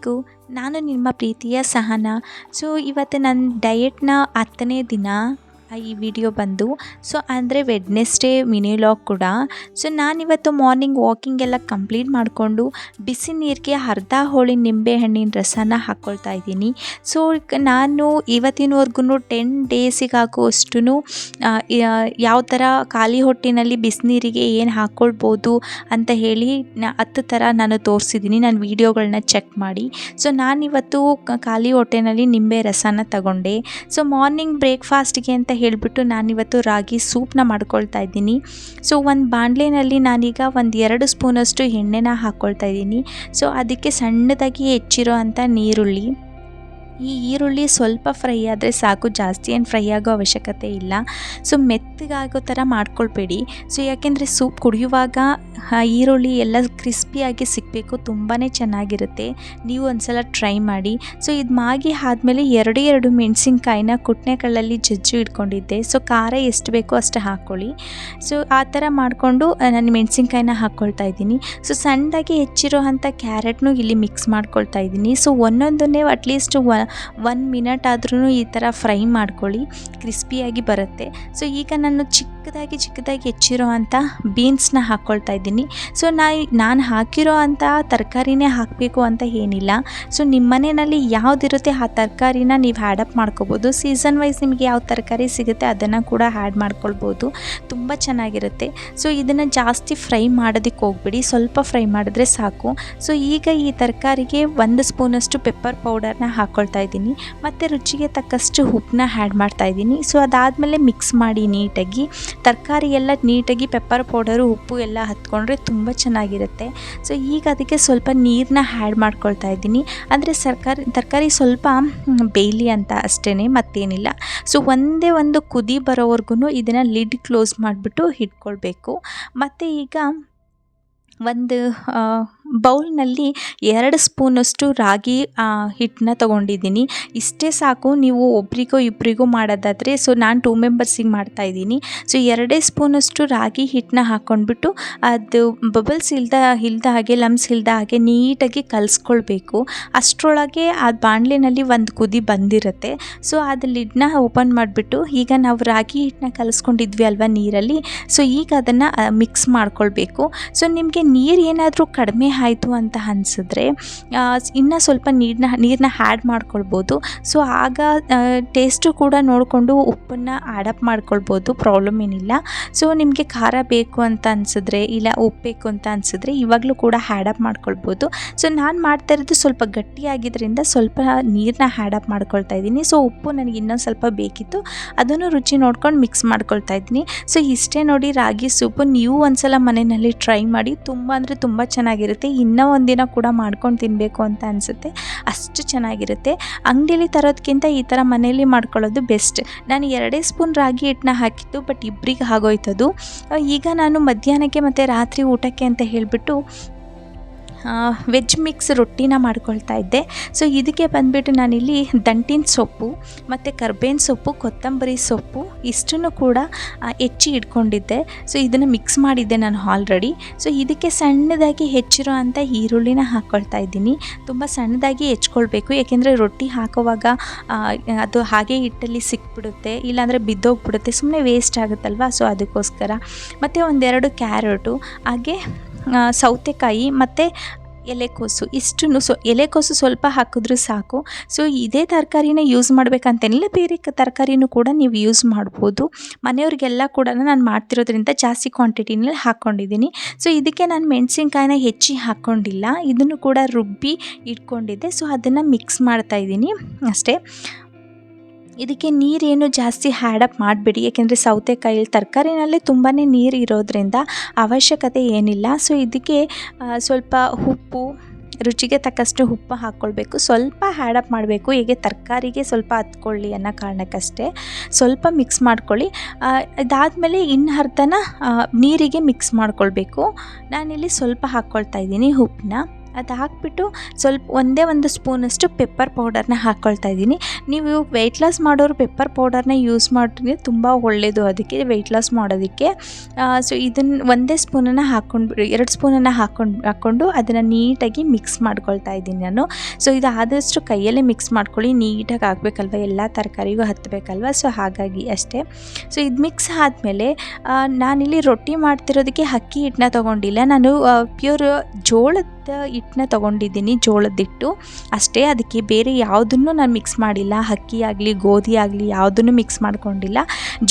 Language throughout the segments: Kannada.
ಎಲ್ರಿಗೂ ನಾನು ನಿಮ್ಮ ಪ್ರೀತಿಯ ಸಹನಾ. ಸೊ ಇವತ್ತು ನನ್ನ ಡಯೆಟ್ನ ಹತ್ತನೇ ದಿನ. ಈ ವಿಡಿಯೋ ಬಂದು. ಸೊ ಅಂದರೆ ವೆಡ್ನೆಸ್ಡೇ ಮಿನಿ ಲಾಕ್ ಕೂಡ. ಸೊ ನಾನಿವತ್ತು ಮಾರ್ನಿಂಗ್ ವಾಕಿಂಗ್ ಎಲ್ಲ ಕಂಪ್ಲೀಟ್ ಮಾಡಿಕೊಂಡು ಬಿಸಿ ನೀರಿಗೆ ಅರ್ಧ ಹೋಳಿ ನಿಂಬೆಹಣ್ಣಿನ ರಸನ ಹಾಕ್ಕೊಳ್ತಾ ಇದ್ದೀನಿ. ಸೊ ನಾನು ಇವತ್ತಿನವರೆಗೂ ಟೆನ್ ಡೇಸಿಗಾಗುವಷ್ಟು ಯಾವ ಥರ ಖಾಲಿ ಹೊಟ್ಟಿನಲ್ಲಿ ಬಿಸಿನೀರಿಗೆ ಏನು ಹಾಕ್ಕೊಳ್ಬೋದು ಅಂತ ಹೇಳಿ ಹತ್ತು ಥರ ನಾನು ತೋರಿಸಿದ್ದೀನಿ. ನಾನು ವೀಡಿಯೋಗಳನ್ನ ಚೆಕ್ ಮಾಡಿ. ಸೊ ನಾನಿವತ್ತು ಖಾಲಿ ಹೊಟ್ಟೆನಲ್ಲಿ ನಿಂಬೆ ರಸನ ತಗೊಂಡೆ. ಸೊ ಮಾರ್ನಿಂಗ್ ಬ್ರೇಕ್ಫಾಸ್ಟ್ಗೆ ಅಂತ ಹೇಳಿಬಿಟ್ಟು ನಾನಿವತ್ತು ರಾಗಿ ಸೂಪ್ನ ಮಾಡ್ಕೊಳ್ತಾ ಇದ್ದೀನಿ. ಸೊ ಒಂದು ಬಾಣಲೆನಲ್ಲಿ ನಾನೀಗ ಒಂದು ಎರಡು ಸ್ಪೂನಷ್ಟು ಎಣ್ಣೆನ ಹಾಕ್ಕೊಳ್ತಾ ಇದ್ದೀನಿ. ಸೊ ಅದಕ್ಕೆ ಸಣ್ಣದಾಗಿ ಹೆಚ್ಚಿರೋ ಅಂಥ ನೀರುಳ್ಳಿ. ಈ ಈರುಳ್ಳಿ ಸ್ವಲ್ಪ ಫ್ರೈ ಆದರೆ ಸಾಕು, ಜಾಸ್ತಿ ಏನು ಫ್ರೈ ಆಗೋ ಅವಶ್ಯಕತೆ ಇಲ್ಲ. ಸೊ ಮೆತ್ತಗಾಗೋ ಥರ ಮಾಡ್ಕೊಳ್ಬೇಡಿ. ಸೊ ಯಾಕೆಂದರೆ ಸೂಪ್ ಕುಡಿಯುವಾಗ ಈರುಳ್ಳಿ ಎಲ್ಲ ಕ್ರಿಸ್ಪಿಯಾಗಿ ಸಿಗಬೇಕು ತುಂಬಾ ಚೆನ್ನಾಗಿರುತ್ತೆ. ನೀವು ಒಂದ್ಸಲ ಟ್ರೈ ಮಾಡಿ. ಸೊ ಇದು ಮಾಗಿ ಆದಮೇಲೆ ಎರಡೇ ಎರಡು ಮೆಣಸಿನ್ಕಾಯಿನ ಕುಟ್ನೆಗಳಲ್ಲಿ ಜಜ್ಜು ಇಟ್ಕೊಂಡಿದ್ದೆ. ಸೊ ಖಾರ ಎಷ್ಟು ಬೇಕೋ ಅಷ್ಟು ಹಾಕ್ಕೊಳ್ಳಿ ಸೊ ಆ ಥರ ಮಾಡಿಕೊಂಡು ನಾನು ಮೆಣಸಿನ್ಕಾಯಿನ ಹಾಕ್ಕೊಳ್ತಾ ಇದ್ದೀನಿ. ಸೊ ಸಣ್ಣದಾಗಿ ಹೆಚ್ಚಿರೋ ಅಂಥ ಕ್ಯಾರೆಟ್ನು ಇಲ್ಲಿ ಮಿಕ್ಸ್ ಮಾಡ್ಕೊಳ್ತಾ ಇದ್ದೀನಿ. ಸೊ ಒಂದೊಂದನ್ನೇ ಅಟ್ಲೀಸ್ಟ್ ಒನ್ ಮಿನಟ್ ಆದ್ರೂ ಈ ಥರ ಫ್ರೈ ಮಾಡ್ಕೊಳ್ಳಿ ಕ್ರಿಸ್ಪಿಯಾಗಿ ಬರುತ್ತೆ. ಸೊ ಈಗ ನಾನು ಚಿಕ್ಕದಾಗಿ ಚಿಕ್ಕದಾಗಿ ಹೆಚ್ಚಿರೋ ಅಂಥ ಬೀನ್ಸ್ನ ಹಾಕ್ಕೊಳ್ತಾ ಇದ್ದೀನಿ. ಸೊ ನಾ ನಾನು ಹಾಕಿರೋ ಅಂಥ ತರಕಾರಿನೇ ಹಾಕಬೇಕು ಅಂತ ಏನಿಲ್ಲ. ಸೊ ನಿಮ್ಮ ಮನೆಯಲ್ಲಿ ಯಾವುದಿರುತ್ತೆ ಆ ತರಕಾರಿನ ನೀವು ಹ್ಯಾಡಪ್ ಮಾಡ್ಕೋಬೋದು. ಸೀಸನ್ ವೈಸ್ ನಿಮಗೆ ಯಾವ ತರಕಾರಿ ಸಿಗುತ್ತೆ ಅದನ್ನು ಕೂಡ ಆ್ಯಡ್ ಮಾಡ್ಕೊಳ್ಬೋದು. ತುಂಬ ಚೆನ್ನಾಗಿರುತ್ತೆ. ಸೊ ಇದನ್ನು ಜಾಸ್ತಿ ಫ್ರೈ ಮಾಡೋದಕ್ಕೆ ಹೋಗ್ಬಿಡಿ. ಸ್ವಲ್ಪ ಫ್ರೈ ಮಾಡಿದ್ರೆ ಸಾಕು. ಸೊ ಈಗ ಈ ತರಕಾರಿಗೆ ಒಂದು ಸ್ಪೂನಷ್ಟು ಪೆಪ್ಪರ್ ಪೌಡರ್ನ ಹಾಕ್ಕೊಳ್ತಾ ಇದ್ದೀನಿ. ಮತ್ತು ರುಚಿಗೆ ತಕ್ಕಷ್ಟು ಉಪ್ಪನ್ನ ಆ್ಯಡ್ ಮಾಡ್ತಾ ಇದ್ದೀನಿ. ಸೊ ಅದಾದಮೇಲೆ ಮಿಕ್ಸ್ ಮಾಡಿ ನೀಟಾಗಿ, ತರಕಾರಿ ಎಲ್ಲ ನೀಟಾಗಿ ಪೆಪ್ಪರ್ ಪೌಡರು ಉಪ್ಪು ಎಲ್ಲ ಹತ್ಕೊಂಡ್ರೆ ತುಂಬ ಚೆನ್ನಾಗಿರುತ್ತೆ. ಸೊ ಈಗ ಅದಕ್ಕೆ ಸ್ವಲ್ಪ ನೀರನ್ನ ಆ್ಯಡ್ ಮಾಡ್ಕೊಳ್ತಾ ಇದ್ದೀನಿ. ಅಂದರೆ ಸರ್ಕಾರಿ, ತರಕಾರಿ ಸ್ವಲ್ಪ ಬೇಯಲಿ ಅಂತ ಅಷ್ಟೇ ಮತ್ತೇನಿಲ್ಲ. ಸೊ ಒಂದೇ ಒಂದು ಕುದಿ ಬರೋವರೆಗೂ ಇದನ್ನು ಲಿಡ್ ಕ್ಲೋಸ್ ಮಾಡಿಬಿಟ್ಟು ಇಟ್ಕೊಳ್ಬೇಕು. ಮತ್ತು ಈಗ ಒಂದು ಬೌಲ್ನಲ್ಲಿ ಎರಡು ಸ್ಪೂನಷ್ಟು ರಾಗಿ ಹಿಟ್ಟನ್ನ ತೊಗೊಂಡಿದ್ದೀನಿ. ಇಷ್ಟೇ ಸಾಕು, ನೀವು ಒಬ್ರಿಗೋ ಇಬ್ಬರಿಗೋ ಮಾಡೋದಾದರೆ, ಸೊ ನಾನು ಟೂ ಮೆಂಬರ್ಸಿಗೆ ಮಾಡ್ತಾಯಿದ್ದೀನಿ ಸೊ ಎರಡೇ ಸ್ಪೂನಷ್ಟು ರಾಗಿ, ಹಿಟ್ಟನ್ನ ಹಾಕ್ಕೊಂಡ್ಬಿಟ್ಟು ಅದು ಬಬಲ್ಸ್ ಇಲ್ದ ಇಲ್ದ ಹಾಗೆ ಲಮ್ಸ್ ಇಲ್ದ ಹಾಗೆ ನೀಟಾಗಿ ಕಲಿಸ್ಕೊಳ್ಬೇಕು. ಅಷ್ಟರೊಳಗೆ ಆ ಬಾಣಲೆನಲ್ಲಿ ಒಂದು ಕುದಿ ಬಂದಿರುತ್ತೆ. ಸೊ ಅದು ಲಿಡ್ನ ಓಪನ್ ಮಾಡಿಬಿಟ್ಟು, ಈಗ ನಾವು ರಾಗಿ, ಹಿಟ್ಟನ್ನ ಕಲಿಸ್ಕೊಂಡಿದ್ವಿ ಅಲ್ವಾ ನೀರಲ್ಲಿ? ಸೊ ಈಗ ಅದನ್ನು ಮಿಕ್ಸ್ ಮಾಡ್ಕೊಳ್ಬೇಕು. ಸೊ ನಿಮಗೆ ನೀರು ಏನಾದರೂ ಕಡಿಮೆ ಆಯಿತು ಅಂತ ಅನಿಸಿದ್ರೆ ಇನ್ನೂ ಸ್ವಲ್ಪ ನೀರನ್ನ ನೀರನ್ನ ಹ್ಯಾಡ್ ಮಾಡ್ಕೊಳ್ಬೋದು. ಸೊ ಆಗ ಟೇಸ್ಟು ಕೂಡ ನೋಡಿಕೊಂಡು ಉಪ್ಪನ್ನು ಆ್ಯಡಪ್ ಮಾಡ್ಕೊಳ್ಬೋದು ಪ್ರಾಬ್ಲಮ್ ಏನಿಲ್ಲ. ಸೊ ನಿಮಗೆ ಖಾರ ಬೇಕು ಅಂತ ಅನಿಸಿದ್ರೆ, ಇಲ್ಲ ಉಪ್ಪು ಬೇಕು ಅಂತ ಅನಿಸಿದ್ರೆ ಇವಾಗಲೂ ಕೂಡ ಹ್ಯಾಡಪ್ ಮಾಡ್ಕೊಳ್ಬೋದು. ಸೊ ನಾನು ಮಾಡ್ತಾ ಇರೋದು ಸ್ವಲ್ಪ ಗಟ್ಟಿಯಾಗಿದ್ದರಿಂದ ಸ್ವಲ್ಪ ನೀರನ್ನ ಹ್ಯಾಡಪ್ ಮಾಡ್ಕೊಳ್ತಾ ಇದ್ದೀನಿ. ಸೊ ಉಪ್ಪು ನನಗೆ ಇನ್ನೊಂದು ಸ್ವಲ್ಪ ಬೇಕಿತ್ತು, ಅದನ್ನು ರುಚಿ ನೋಡ್ಕೊಂಡು ಮಿಕ್ಸ್ ಮಾಡ್ಕೊಳ್ತಾ ಇದ್ದೀನಿ. ಸೊ ಇಷ್ಟೇ ನೋಡಿ ರಾಗಿ ಸೂಪು ನೀವು ಒಂದ್ಸಲ ಮನೆಯಲ್ಲಿ ಟ್ರೈ ಮಾಡಿ, ತುಂಬ ಅಂದರೆ ತುಂಬ ಚೆನ್ನಾಗಿರುತ್ತೆ. ಇನ್ನೂ ಒಂದಿನ ಕೂಡ ಮಾಡ್ಕೊಂಡು ತಿನ್ನಬೇಕು ಅಂತ ಅನಿಸುತ್ತೆ. ಅಷ್ಟು ಚೆನ್ನಾಗಿರುತ್ತೆ. ಅಂಗಡಿಯಲ್ಲಿ ತರೋದಕ್ಕಿಂತ ಈ ಥರ ಮನೆಯಲ್ಲಿ ಮಾಡ್ಕೊಳ್ಳೋದು ಬೆಸ್ಟ್. ನಾನು ಎರಡೇ ಸ್ಪೂನ್ ರಾಗಿ ಹಿಟ್ಟನ್ನ ಹಾಕಿದ್ದು, ಬಟ್ ಇಬ್ಬರಿಗೆ ಆಗೋಯ್ತದು. ಈಗ ನಾನು ಮಧ್ಯಾಹ್ನಕ್ಕೆ ಮತ್ತು ರಾತ್ರಿ ಊಟಕ್ಕೆ ಅಂತ ಹೇಳಿಬಿಟ್ಟು ವೆಜ್ ಮಿಕ್ಸ್ ರೊಟ್ಟಿನ ಮಾಡ್ಕೊಳ್ತಾ ಇದ್ದೆ. ಸೊ ಇದಕ್ಕೆ ಬಂದುಬಿಟ್ಟು ನಾನಿಲ್ಲಿ ದಂಟಿನ ಸೊಪ್ಪು ಮತ್ತು ಕರ್ಬೇವಿನ ಸೊಪ್ಪು, ಕೊತ್ತಂಬರಿ ಸೊಪ್ಪು ಇಷ್ಟನ್ನು ಕೂಡ ಹೆಚ್ಚಿ ಇಟ್ಕೊಂಡಿದ್ದೆ. ಸೊ ಇದನ್ನು ಮಿಕ್ಸ್ ಮಾಡಿದ್ದೆ ನಾನು ಆಲ್ರೆಡಿ ಸೊ ಇದಕ್ಕೆ ಸಣ್ಣದಾಗಿ ಹೆಚ್ಚಿರೋ ಅಂಥ ಈರುಳ್ಳಿನ ಹಾಕ್ಕೊಳ್ತಾ ಇದ್ದೀನಿ. ತುಂಬ ಸಣ್ಣದಾಗಿ ಹೆಚ್ಕೊಳ್ಬೇಕು. ಏಕೆಂದರೆ ರೊಟ್ಟಿ ಹಾಕುವಾಗ ಅದು ಹಾಗೆ ಹಿಟ್ಟಲ್ಲಿ ಸಿಕ್ಬಿಡುತ್ತೆ, ಇಲ್ಲಾಂದರೆ ಬಿದ್ದೋಗ್ಬಿಡುತ್ತೆ. ಸುಮ್ಮನೆ ವೇಸ್ಟ್ ಆಗುತ್ತಲ್ವ? ಸೊ ಅದಕ್ಕೋಸ್ಕರ. ಮತ್ತು ಒಂದೆರಡು ಕ್ಯಾರೆಟು ಹಾಗೆ ಸೌತೆಕಾಯಿ ಮತ್ತು ಎಲೆಕೋಸು ಇಷ್ಟನ್ನು ಸೊ ಎಲೆಕೋಸು ಸ್ವಲ್ಪ ಹಾಕಿದ್ರೂ ಸಾಕು. ಸೊ ಇದೇ ತರಕಾರಿನ ಯೂಸ್ ಮಾಡಬೇಕಂತೇನಿಲ್ಲ, ಬೇರೆ ತರಕಾರಿನೂ ಕೂಡ ನೀವು ಯೂಸ್ ಮಾಡ್ಬೋದು. ಮನೆಯವ್ರಿಗೆಲ್ಲ ಕೂಡ ನಾನು ಮಾಡ್ತಿರೋದ್ರಿಂದ ಜಾಸ್ತಿ ಕ್ವಾಂಟಿಟಿನಲ್ಲಿ ಹಾಕ್ಕೊಂಡಿದ್ದೀನಿ ಸೊ ಇದಕ್ಕೆ ನಾನು ಮೆಣಸಿನ್ಕಾಯಿನ ಹೆಚ್ಚಿ ಹಾಕ್ಕೊಂಡಿಲ್ಲ ಇದನ್ನು ಕೂಡ ರುಬ್ಬಿ ಇಟ್ಕೊಂಡಿದ್ದೆ. ಸೊ ಅದನ್ನು ಮಿಕ್ಸ್ ಮಾಡ್ತಾ ಇದ್ದೀನಿ. ಅಷ್ಟೇ. ಇದಕ್ಕೆ ನೀರೇನು ಜಾಸ್ತಿ ಹ್ಯಾಡಪ್ ಮಾಡಬೇಡಿ. ಯಾಕೆಂದರೆ ಸೌತೆಕಾಯಿ ತರಕಾರಿನಲ್ಲೇ ತುಂಬಾ ನೀರು ಇರೋದ್ರಿಂದ ಅವಶ್ಯಕತೆ ಏನಿಲ್ಲ. ಸೊ ಇದಕ್ಕೆ ಸ್ವಲ್ಪ ಉಪ್ಪು, ರುಚಿಗೆ ತಕ್ಕಷ್ಟು ಉಪ್ಪು ಹಾಕ್ಕೊಳ್ಬೇಕು ಸ್ವಲ್ಪ ಹ್ಯಾಡಪ್ ಮಾಡಬೇಕು. ಹೇಗೆ ತರಕಾರಿಗೆ ಸ್ವಲ್ಪ ಹತ್ಕೊಳ್ಳಿ ಅನ್ನೋ ಕಾರಣಕ್ಕಷ್ಟೇ. ಸ್ವಲ್ಪ ಮಿಕ್ಸ್ ಮಾಡ್ಕೊಳ್ಳಿ. ಅದಾದಮೇಲೆ ಇನ್ನು ಅರ್ಧನ ನೀರಿಗೆ ಮಿಕ್ಸ್ ಮಾಡ್ಕೊಳ್ಬೇಕು. ನಾನಿಲ್ಲಿ ಸ್ವಲ್ಪ ಹಾಕ್ಕೊಳ್ತಾ ಇದ್ದೀನಿ ಉಪ್ಪನ್ನ ಅದು ಹಾಕ್ಬಿಟ್ಟು ಸ್ವಲ್ಪ ಒಂದೇ ಒಂದು ಸ್ಪೂನಷ್ಟು ಪೆಪ್ಪರ್ ಪೌಡರ್ನ ಹಾಕ್ಕೊಳ್ತಾ ಇದ್ದೀನಿ. ನೀವು ವೆಯ್ಟ್ ಲಾಸ್ ಮಾಡೋರು ಪೆಪ್ಪರ್ ಪೌಡರ್ನ ಯೂಸ್ ಮಾಡಿದ್ರೆ ತುಂಬ ಒಳ್ಳೆಯದು ಅದಕ್ಕೆ ವೆಯ್ಟ್ ಲಾಸ್ ಮಾಡೋದಕ್ಕೆ. ಸೊ ಇದನ್ನು ಒಂದೇ ಸ್ಪೂನನ್ನು ಹಾಕ್ಕೊಂಡು ಎರಡು ಸ್ಪೂನನ್ನು ಹಾಕ್ಕೊಂಡು ಹಾಕ್ಕೊಂಡು ಅದನ್ನು ನೀಟಾಗಿ ಮಿಕ್ಸ್ ಮಾಡ್ಕೊಳ್ತಾ ಇದ್ದೀನಿ ನಾನು. ಸೊ ಇದು ಆದಷ್ಟು ಕೈಯಲ್ಲೇ ಮಿಕ್ಸ್ ಮಾಡ್ಕೊಳ್ಳಿ, ನೀಟಾಗಿ ಆಗಬೇಕಲ್ವ, ಎಲ್ಲ ತರಕಾರಿಗೂ ಹತ್ತಬೇಕಲ್ವ ಸೊ ಹಾಗಾಗಿ ಅಷ್ಟೇ. ಸೊ ಇದು ಮಿಕ್ಸ್ ಆದಮೇಲೆ ನಾನಿಲ್ಲಿ ರೊಟ್ಟಿ ಮಾಡ್ತಿರೋದಕ್ಕೆ ಅಕ್ಕಿ ಹಿಟ್ಟನ್ನ ತೊಗೊಂಡಿಲ್ಲ. ನಾನು ಪ್ಯೂರ್ ಜೋಳದ ಹಿಟ್ಟನ್ನ ತೊಗೊಂಡಿದ್ದೀನಿ ಜೋಳದ ಹಿಟ್ಟು ಅಷ್ಟೇ, ಅದಕ್ಕೆ ಬೇರೆ ಯಾವುದನ್ನು ನಾನು ಮಿಕ್ಸ್ ಮಾಡಿಲ್ಲ. ಅಕ್ಕಿ ಆಗಲಿ, ಗೋಧಿ ಆಗಲಿ, ಯಾವುದನ್ನು ಮಿಕ್ಸ್ ಮಾಡ್ಕೊಂಡಿಲ್ಲ.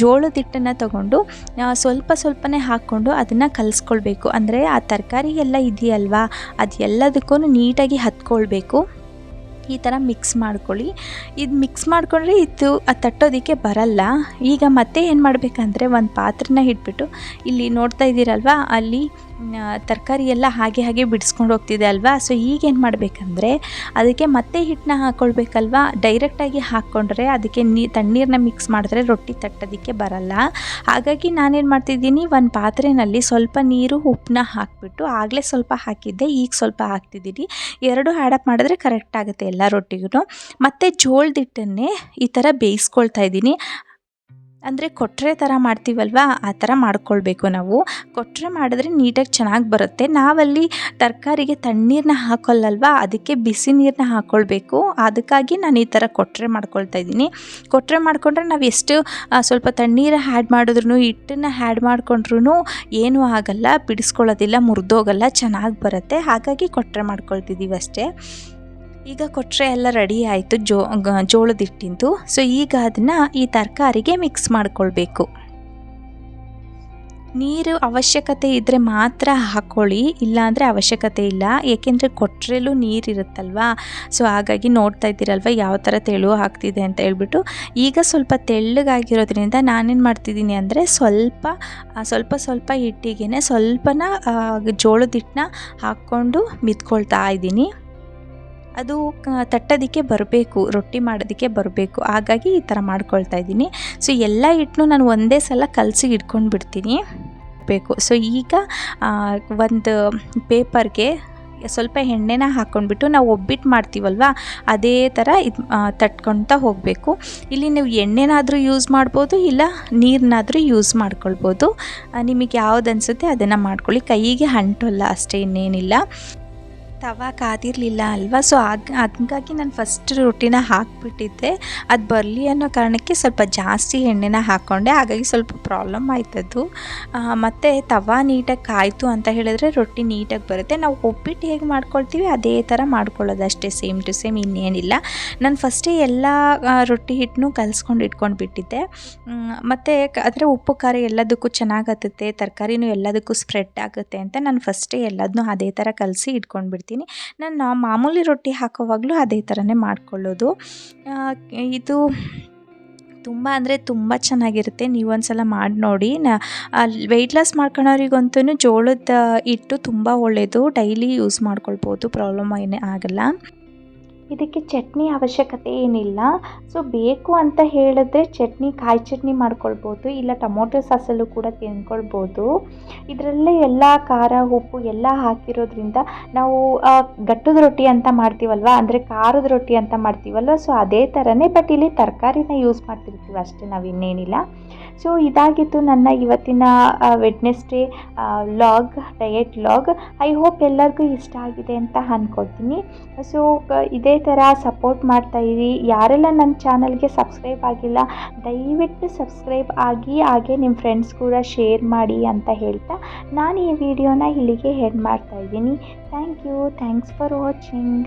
ಜೋಳದ ಹಿಟ್ಟನ್ನು ತೊಗೊಂಡು ಸ್ವಲ್ಪ ಸ್ವಲ್ಪನೇ ಹಾಕ್ಕೊಂಡು ಅದನ್ನು ಕಲಿಸ್ಕೊಳ್ಬೇಕು. ಅಂದರೆ ಆ ತರಕಾರಿ ಎಲ್ಲ ಇದೆಯಲ್ವಾ? ಅದು ಎಲ್ಲದಕ್ಕೂ ನೀಟಾಗಿ ಹತ್ಕೊಳ್ಬೇಕು. ಈ ಥರ ಮಿಕ್ಸ್ ಮಾಡ್ಕೊಳ್ಳಿ. ಇದು ಮಿಕ್ಸ್ ಮಾಡ್ಕೊಂಡ್ರೆ ಇದು ತಟ್ಟೋದಕ್ಕೆ ಬರಲ್ಲ. ಈಗ ಮತ್ತೆ ಏನು ಮಾಡಬೇಕಂದ್ರೆ, ಒಂದು ಪಾತ್ರೆನ ಇಟ್ಬಿಟ್ಟು ಇಲ್ಲಿ ನೋಡ್ತಾ ಇದ್ದೀರಲ್ವ, ಅಲ್ಲಿ ತರಕಾರಿ ಎಲ್ಲ ಹಾಗೆ ಹಾಗೆ ಬಿಡಿಸ್ಕೊಂಡು ಹೋಗ್ತಿದೆ ಅಲ್ವಾ? ಸೊ ಈಗೇನು ಮಾಡಬೇಕಂದ್ರೆ ಅದಕ್ಕೆ ಮತ್ತೆ ಹಿಟ್ಟನ್ನ ಹಾಕ್ಕೊಳ್ಬೇಕಲ್ವಾ ಡೈರೆಕ್ಟಾಗಿ ಹಾಕ್ಕೊಂಡ್ರೆ ಅದಕ್ಕೆ ನೀ ತಣ್ಣೀರನ್ನ ಮಿಕ್ಸ್ ಮಾಡಿದ್ರೆ ರೊಟ್ಟಿ ತಟ್ಟೋದಕ್ಕೆ ಬರಲ್ಲ. ಹಾಗಾಗಿ ನಾನೇನು ಮಾಡ್ತಿದ್ದೀನಿ, ಒಂದು ಪಾತ್ರೆಯಲ್ಲಿ ಸ್ವಲ್ಪ ನೀರು ಉಪ್ಪನ್ನ ಹಾಕಿಬಿಟ್ಟು ಆಗಲೇ ಸ್ವಲ್ಪ ಹಾಕಿದ್ದೆ, ಈಗ ಸ್ವಲ್ಪ ಹಾಕ್ತಿದ್ದೀನಿ. ಎರಡು ಆ್ಯಡಪ್ ಮಾಡಿದ್ರೆ ಕರೆಕ್ಟ್ ಆಗುತ್ತೆ ಎಲ್ಲ ರೊಟ್ಟಿಗೂ ಮತ್ತು ಜೋಳದ ಹಿಟ್ಟನ್ನೇ ಈ ಥರ ಬೇಯಿಸ್ಕೊಳ್ತಾ ಇದ್ದೀನಿ. ಅಂದರೆ ಕೊಟ್ಟರೆ ಥರ ಮಾಡ್ತೀವಲ್ವ? ಆ ಥರ ಮಾಡ್ಕೊಳ್ಬೇಕು ನಾವು. ಕೊಟ್ಟರೆ ಮಾಡಿದ್ರೆ ನೀಟಾಗಿ ಚೆನ್ನಾಗಿ ಬರುತ್ತೆ. ನಾವಲ್ಲಿ ತರಕಾರಿಗೆ ತಣ್ಣೀರನ್ನ ಹಾಕೋಲ್ಲಲ್ವ ಅದಕ್ಕೆ ಬಿಸಿ ನೀರನ್ನ ಹಾಕ್ಕೊಳ್ಬೇಕು ಅದಕ್ಕಾಗಿ ನಾನು ಈ ಥರ ಕೊಟ್ಟರೆ ಮಾಡ್ಕೊಳ್ತಾ ಇದ್ದೀನಿ. ಕೊಟ್ಟರೆ ಮಾಡಿಕೊಂಡ್ರೆ ನಾವು ಎಷ್ಟು ಸ್ವಲ್ಪ ತಣ್ಣೀರು ಹ್ಯಾಡ್ ಮಾಡಿದ್ರು ಹಿಟ್ಟನ್ನು ಹ್ಯಾಡ್ ಮಾಡಿಕೊಂಡ್ರೂ ಏನೂ ಆಗಲ್ಲ. ಬಿಡಿಸ್ಕೊಳ್ಳೋದಿಲ್ಲ, ಮುರಿದೋಗಲ್ಲ, ಚೆನ್ನಾಗಿ ಬರುತ್ತೆ. ಹಾಗಾಗಿ ಕೊಟ್ಟರೆ ಮಾಡ್ಕೊಳ್ತಿದ್ದೀವಿ ಅಷ್ಟೇ. ಈಗ ಕೊಟ್ಟರೆ ಎಲ್ಲ ರೆಡಿ ಆಯಿತು, ಜೋ ಜೋಳದ ಹಿಟ್ಟಿಂದು. ಸೊ ಈಗ ಅದನ್ನು ಈ ತರಕಾರಿಗೆ ಮಿಕ್ಸ್ ಮಾಡ್ಕೊಳ್ಬೇಕು. ನೀರು ಅವಶ್ಯಕತೆ ಇದ್ದರೆ ಮಾತ್ರ ಹಾಕ್ಕೊಳ್ಳಿ ಇಲ್ಲಾಂದರೆ ಅವಶ್ಯಕತೆ ಇಲ್ಲ. ಏಕೆಂದರೆ ಕೊಟ್ಟರೆಲ್ಲೂ ನೀರಿರುತ್ತಲ್ವಾ? ಸೊ ಹಾಗಾಗಿ ನೋಡ್ತಾ ಇದ್ದೀರಲ್ವ, ಯಾವ ಥರ ತೆಳು ಹಾಕ್ತಿದೆ ಅಂತ ಹೇಳ್ಬಿಟ್ಟು. ಈಗ ಸ್ವಲ್ಪ ತೆಳ್ಳಗಾಗಿರೋದ್ರಿಂದ ನಾನೇನು ಮಾಡ್ತಿದ್ದೀನಿ ಅಂದರೆ ಸ್ವಲ್ಪ ಸ್ವಲ್ಪ ಸ್ವಲ್ಪ ಹಿಟ್ಟಿಗೆ ಸ್ವಲ್ಪನ ಜೋಳದ ಹಿಟ್ಟನ್ನ ಹಾಕ್ಕೊಂಡು ಮಿತ್ಕೊಳ್ತಾ ಇದ್ದೀನಿ. ಅದು ತಟ್ಟೋದಕ್ಕೆ ಬರಬೇಕು, ರೊಟ್ಟಿ ಮಾಡೋದಕ್ಕೆ ಬರಬೇಕು. ಹಾಗಾಗಿ ಈ ಥರ ಮಾಡ್ಕೊಳ್ತಾ ಇದ್ದೀನಿ. ಸೊ, ಎಲ್ಲ ಹಿಟ್ಟನ್ನು ನಾನು ಒಂದೇ ಸಲ ಕಲಸಿ ಇಟ್ಕೊಂಡು ಬಿಡ್ತೀನಿ ಬೇಕು. ಸೊ, ಈಗ ಒಂದು ಪೇಪರ್ಗೆ ಸ್ವಲ್ಪ ಎಣ್ಣೆನ ಹಾಕ್ಕೊಂಡ್ಬಿಟ್ಟು ನಾವು ಒಬ್ಬಿಟ್ಟು ಮಾಡ್ತೀವಲ್ವ, ಅದೇ ಥರ ಇದು ತಟ್ಕೊಳ್ತಾ ಹೋಗಬೇಕು. ಇಲ್ಲಿ ನೀವು ಎಣ್ಣೆನಾದರೂ ಯೂಸ್ ಮಾಡ್ಬೋದು, ಇಲ್ಲ ನೀರನ್ನಾದರೂ ಯೂಸ್ ಮಾಡ್ಕೊಳ್ಬೋದು. ನಿಮಗೆ ಯಾವ್ದು ಅನಿಸುತ್ತೆ ಅದನ್ನು ಮಾಡ್ಕೊಳ್ಳಿ. ಕೈಗೆ ಅಂಟೋಲ್ಲ ಅಷ್ಟೇ ಇನ್ನೇನಿಲ್ಲ. ತವ ಕಾದಿರಲಿಲ್ಲ ಅಲ್ವಾ? ಸೊ ಆಗ ಹಂಗಾಗಿ ನಾನು ಫಸ್ಟ್ ರೊಟ್ಟಿನ ಹಾಕಿಬಿಟ್ಟಿದ್ದೆ. ಅದು ಬರಲಿ ಅನ್ನೋ ಕಾರಣಕ್ಕೆ ಸ್ವಲ್ಪ ಜಾಸ್ತಿ ಎಣ್ಣೆನ ಹಾಕ್ಕೊಂಡೆ ಹಾಗಾಗಿ ಸ್ವಲ್ಪ ಪ್ರಾಬ್ಲಮ್ ಆಯ್ತದ್ದು ಮತ್ತು ತವ ನೀಟಾಗಿ ಕಾಯಿತು ಅಂತ ಹೇಳಿದ್ರೆ ರೊಟ್ಟಿ ನೀಟಾಗಿ ಬರುತ್ತೆ. ನಾವು ಒಬ್ಬಿಟ್ಟು ಹೇಗೆ ಮಾಡ್ಕೊಳ್ತೀವಿ ಅದೇ ಥರ ಮಾಡ್ಕೊಳ್ಳೋದು ಅಷ್ಟೇ. ಸೇಮ್ ಟು ಸೇಮ್ ಇನ್ನೇನಿಲ್ಲ. ನಾನು ಫಸ್ಟೇ ಎಲ್ಲ ರೊಟ್ಟಿ ಹಿಟ್ಟನ್ನು ಕಲಿಸ್ಕೊಂಡು ಇಟ್ಕೊಂಡು ಬಿಟ್ಟಿದ್ದೆ ಮತ್ತು ಆದರೆ ಉಪ್ಪು, ಖಾರ ಎಲ್ಲದಕ್ಕೂ ಚೆನ್ನಾಗತ್ತೆ ತರಕಾರಿನೂ ಎಲ್ಲದಕ್ಕೂ ಸ್ಪ್ರೆಡ್ ಆಗುತ್ತೆ ಅಂತ ನಾನು ಫಸ್ಟೇ ಎಲ್ಲದನ್ನೂ ಅದೇ ಥರ ಕಲಸಿ ಇಟ್ಕೊಂಡು ಬಿಡ್ತೀನಿ ನಾನು ಮಾಮೂಲಿ ರೊಟ್ಟಿ ಹಾಕೋವಾಗಲೂ ಅದೇ ಥರನೇ ಮಾಡ್ಕೊಳ್ಳೋದು. ಇದು ತುಂಬ ಅಂದರೆ ತುಂಬ ಚೆನ್ನಾಗಿರುತ್ತೆ. ನೀವು ಒಂದ್ಸಲ ಮಾಡಿ ನೋಡಿ. ನಾ ವೆಯ್ಟ್ ಲಾಸ್ ಮಾಡ್ಕೊಳೋರಿಗಂತೂ ಜೋಳದ ಹಿಟ್ಟು ತುಂಬ ಒಳ್ಳೆಯದು ಡೈಲಿ ಯೂಸ್ ಮಾಡ್ಕೊಳ್ಬೋದು. ಪ್ರಾಬ್ಲಮ್ ಏನೇ ಆಗಲ್ಲ. ಇದಕ್ಕೆ ಚಟ್ನಿ ಅವಶ್ಯಕತೆ ಏನಿಲ್ಲ. ಸೊ ಬೇಕು ಅಂತ ಹೇಳಿದ್ರೆ ಚಟ್ನಿ, ಕಾಯಿ ಚಟ್ನಿ ಮಾಡ್ಕೊಳ್ಬೋದು, ಇಲ್ಲ ಟೊಮೊಟೊ ಸಾಸಲ್ಲೂ ಕೂಡ ತಿನ್ಕೊಳ್ಬೋದು. ಇದರಲ್ಲೇ ಎಲ್ಲ ಖಾರ, ಉಪ್ಪು ಎಲ್ಲ ಹಾಕಿರೋದ್ರಿಂದ ನಾವು ಗಟ್ಟದ ರೊಟ್ಟಿ ಅಂತ ಮಾಡ್ತೀವಲ್ವ? ಅಂದರೆ ಖಾರದ ರೊಟ್ಟಿ ಅಂತ ಮಾಡ್ತೀವಲ್ವ? ಸೊ ಅದೇ ಥರನೇ ಬಟ್ ಇಲ್ಲಿ ತರಕಾರಿನ ಯೂಸ್ ಮಾಡ್ತಿರ್ತೀವಿ ಅಷ್ಟೇ ನಾವು ಇನ್ನೇನಿಲ್ಲ ಸೊ ಇದಾಗಿತ್ತು ನನ್ನ ಇವತ್ತಿನ Wednesday log diet log I hope ಎಲ್ಲರಿಗೂ ಇಷ್ಟ ಆಗಿದೆ ಅಂತ ಅಂದ್ಕೊಳ್ತೀನಿ ಸೊ ಇದೇ ಥರ ಸಪೋರ್ಟ್ ಮಾಡ್ತಾ ಇರಿ. ಯಾರೆಲ್ಲ ನನ್ನ ಚಾನಲ್ಗೆ ಸಬ್ಸ್ಕ್ರೈಬ್ ಆಗಿಲ್ಲ, ದಯವಿಟ್ಟು ಸಬ್ಸ್ಕ್ರೈಬ್ ಆಗಿ, ಹಾಗೆ ನಿಮ್ಮ ಫ್ರೆಂಡ್ಸ್ ಕೂಡ ಶೇರ್ ಮಾಡಿ ಅಂತ ಹೇಳ್ತಾ ನಾನು ಈ ವಿಡಿಯೋನ ಇಲ್ಲಿಗೆ ಹೆಡ್ ಮಾಡ್ತಾಯಿದ್ದೀನಿ thank you thanks for watching